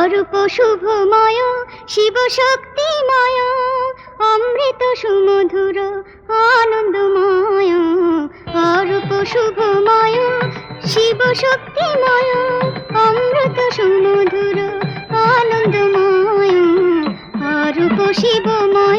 Swarup Shubhamoy, Shiv শক্তিময়, অমৃত সুমধুর আনন্দময়। অরূপ শুভময়, শিব শক্তিময়, অমৃত সুমধুর আনন্দময়। অরূপ শিবময়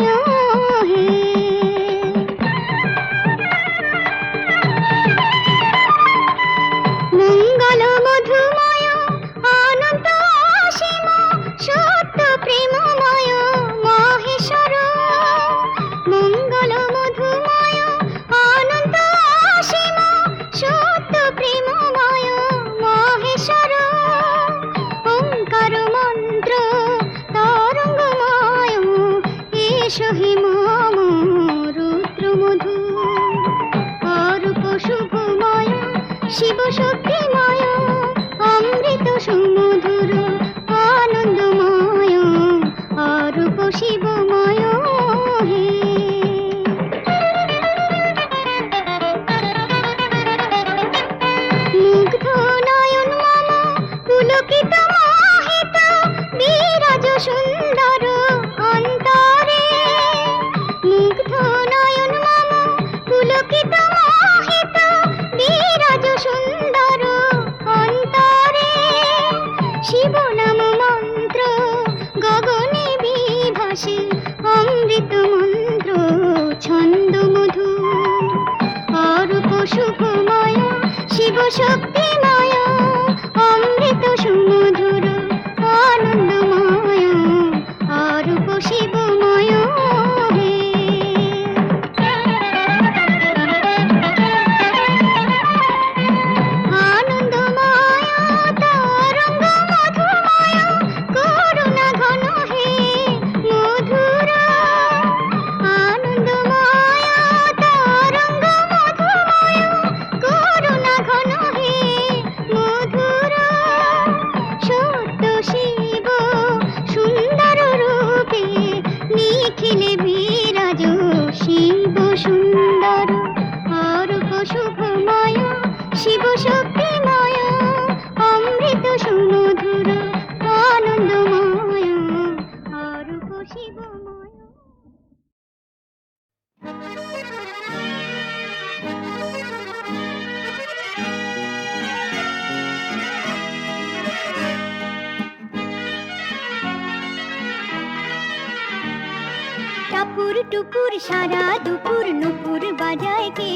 সারা দুপুর নুপুর বাজায় কে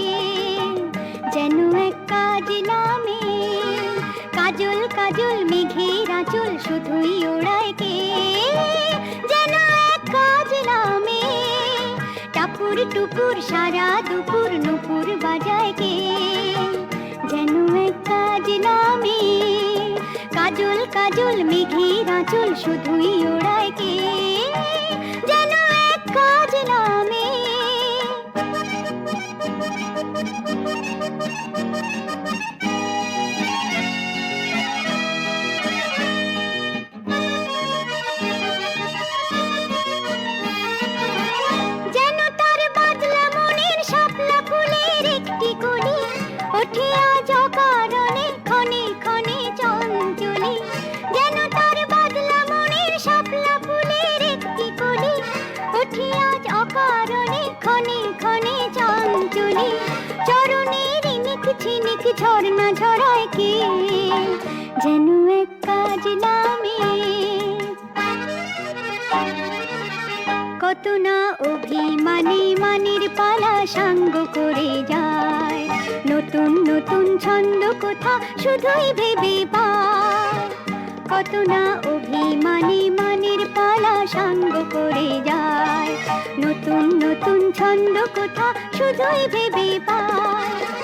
যেন এক কাজ নামে, কাজল কাজল মেঘের আঁচল শুধুই ওড়ায় কে যেন এক কাজ নামে, টাপুর টুকুর সারা দুপুর নুপুর বাজায় কে যেন এক কাজ নামে, কাজল কাজল মেঘের আঁচল শুধুই ওড়ায় ঝর্ণা ঝরায় কে? যেন এক কাজ নামে। কত না অভিমানে মানের পালা সাঙ্গ করে যায়। নতুন নতুন ছন্দ কোথা শুধুই ভেবে পায়। কত না অভিমানে মানের পালা সাঙ্গ করে যায়। নতুন নতুন ছন্দ কোথা শুধুই ভেবে পায়।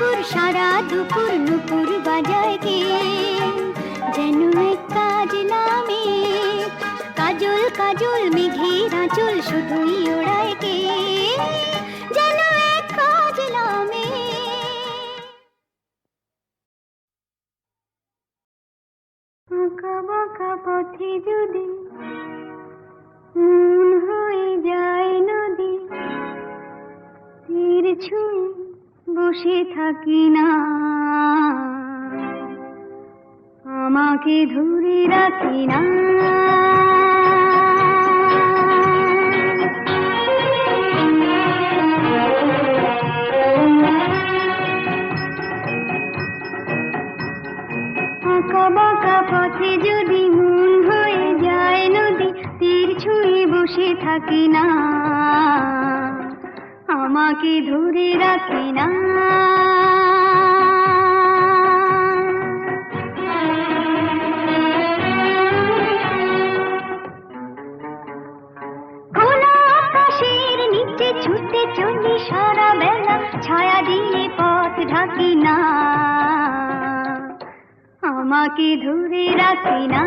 টুকুর সারা দুপুর নুপুর বাজায় কে? যেন কাজ নামে, কাজল কাজল মেঘের আঁচল শুধুই ওড়ায় কে? যেন কাজ নামে। আঁকা বাঁকা পথে যদি মন হয়ে যায় নদী, তীর ছুঁয়ে বসে থাকি না। আমাকে ধরে রাখি না। যদি মন যায় নদী বসে থাকি না। আমাকে ধরে রাখি না। ছুটে চলি সারা বেলা ছায়া দিয়ে পথ ঢাকি না। আমাকে ধরে রাখি না।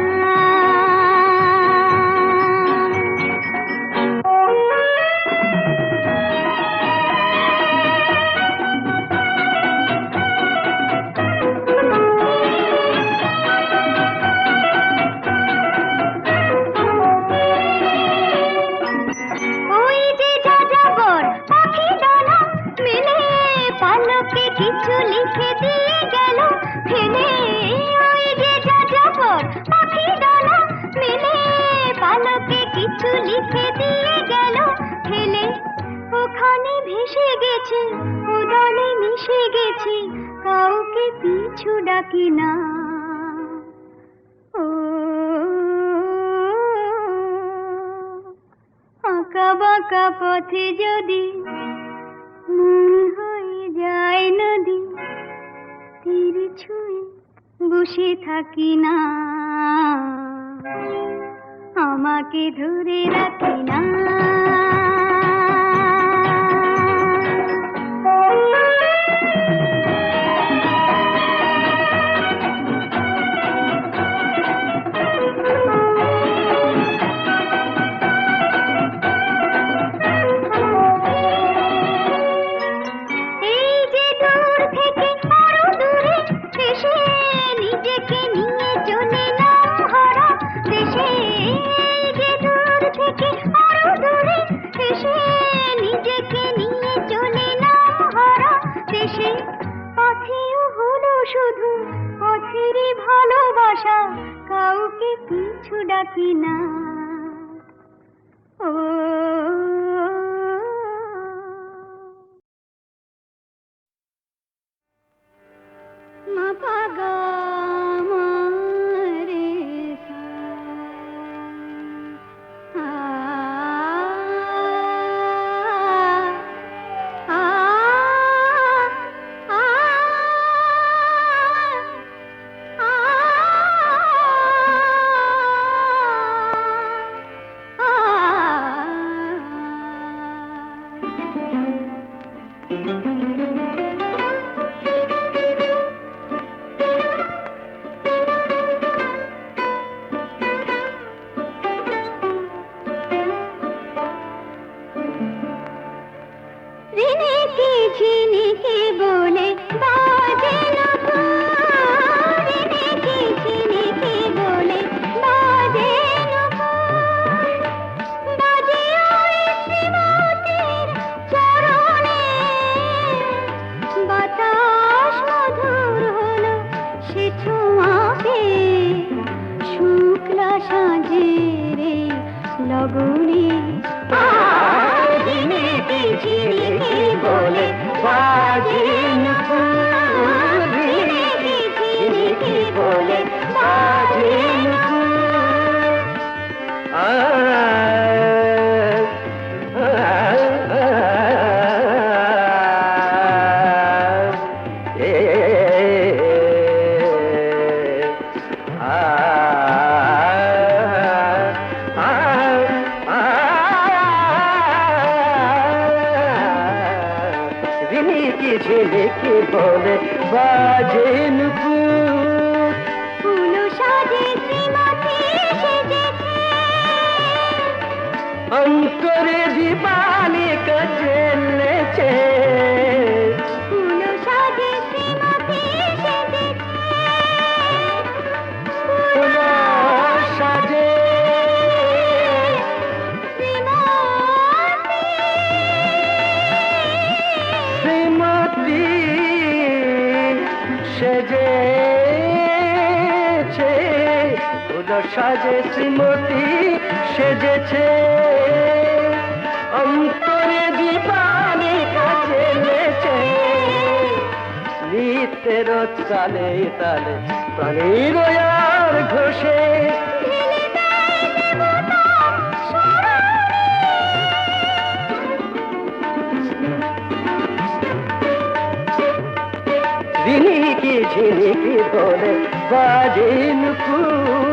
বাঁকা পথে যদি মন হয়ে যায় নদী, তীর ছুঁয়ে বসে থাকি না। আমাকে ধরে রাখি না। থাকি সাজে সেজেছে। অন্তরে জীবানি কাজেলেছে নিত্যের তালে তালে প্রাণীর আর ঘোষে। ঝিনিকি ঝিনিকি বলে গমনি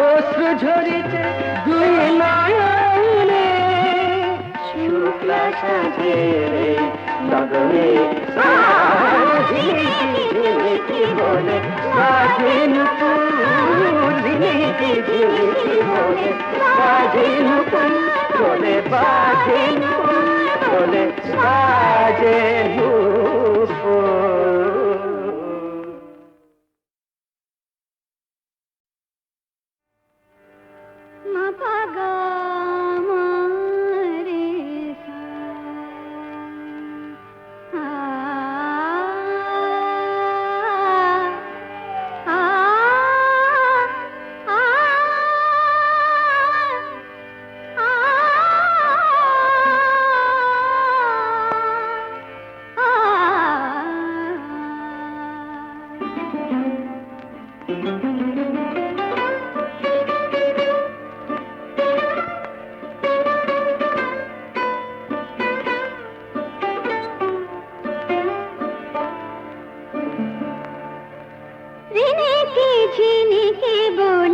অশ্রু ঝরিছে দুই নয়নে শুক্লা সাজে রে লগনে ঝিলিকি বলে বাজেন ফুল ঝিলিকি ঝিলিকি বলে বাজেন ফুল বলে বাজেন ফুল বলে বাজেন ফুল रहने के जीने के बोल।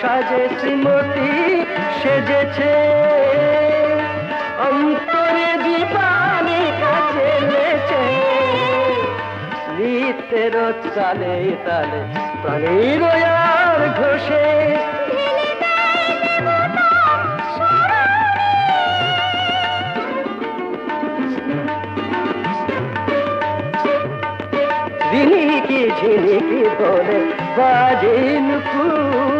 সাজে শ্রীমতী সেজেছে। অন্তরে দীপানি কাজেলেছে নিত্যের চালে তালে প্রাণীর আর ঘোষে। ঝিনিকি ঝিনিকি বলে বাজে নুপুর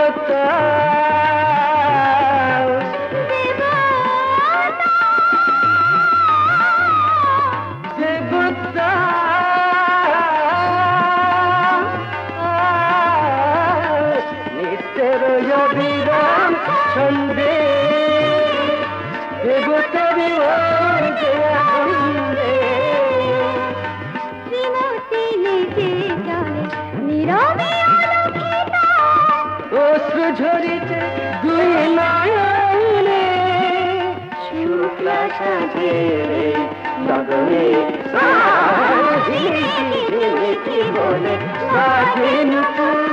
கொடுத்த ঝরেছে দুই নয়নে শুক্লা সাজে গগনে ঝিলিকি বলে সাজে নুপুর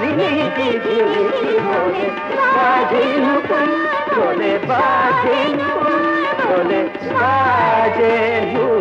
ঝিলিকি ঝিলিকি বলে সাজে নুপুর বলে বাজে নুপুর বলে সাজে নুপুর